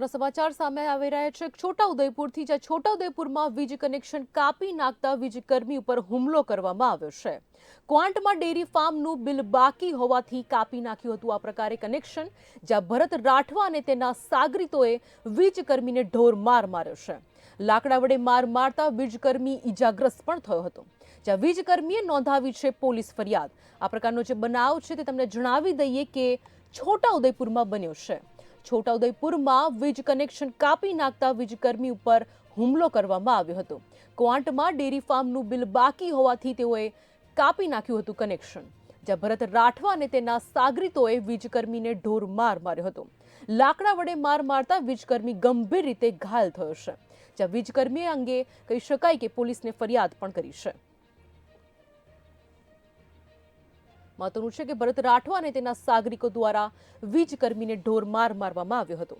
મહત્વના સમાચાર સામે આવી રહ્યા છે. છોટાઉદેપુરથી જ્યાં છોટાઉદેપુરમાં વીજ કનેક્શન કાપી નાખતા વીજકર્મી ઉપર હુમલો કરવામાં આવ્યો છે. ક્વાંટમાં ડેરી ફાર્મનું બિલ બાકી હોવાથી કાપી નાખ્યું હતું આ પ્રકારે કનેક્શન, જ્યાં ભરત રાઠવા અને તેના સાગરીતોએ વીજકર્મીને ઢોર માર માર્યો છે. લાકડા વડે માર મારતા વીજકર્મી ઈજાગ્રસ્ત પણ થયો હતો. જ્યાં વીજકર્મીએ નોંધાવી છે પોલીસ ફરિયાદ. આ પ્રકારનો જે બનાવ છે તે તમને જણાવી દઈએ કે છોટાઉદેપુરમાં બન્યો છે. છોટાઉદેપુરમાં વીજ કનેક્શન કાપી નાખતા વીજકર્મી ઉપર હુમલો કરવામાં આવ્યો હતો. ક્વાંટમાં ડેરી ફાર્મનું બિલ બાકી હોવાથી તેઓએ કાપી નાખ્યું હતું કનેક્શન. જ્યાં ભરત રાઠવા અને તેના સાગરીતોએ વીજકર્મીને ઢોર માર માર્યો હતો. લાકડા વડે માર મારતા વીજકર્મી ગંભીર રીતે ઘાયલ થયો છે. જ્યાં વીજકર્મી અંગે કહી શકાય કે પોલીસને ફરિયાદ પણ કરી છે. મહત્વનું છે કે ભરત રાઠવા અને તેના સાગરિકો દ્વારા વીજકર્મીને ઢોર માર મારવામાં આવ્યો હતો.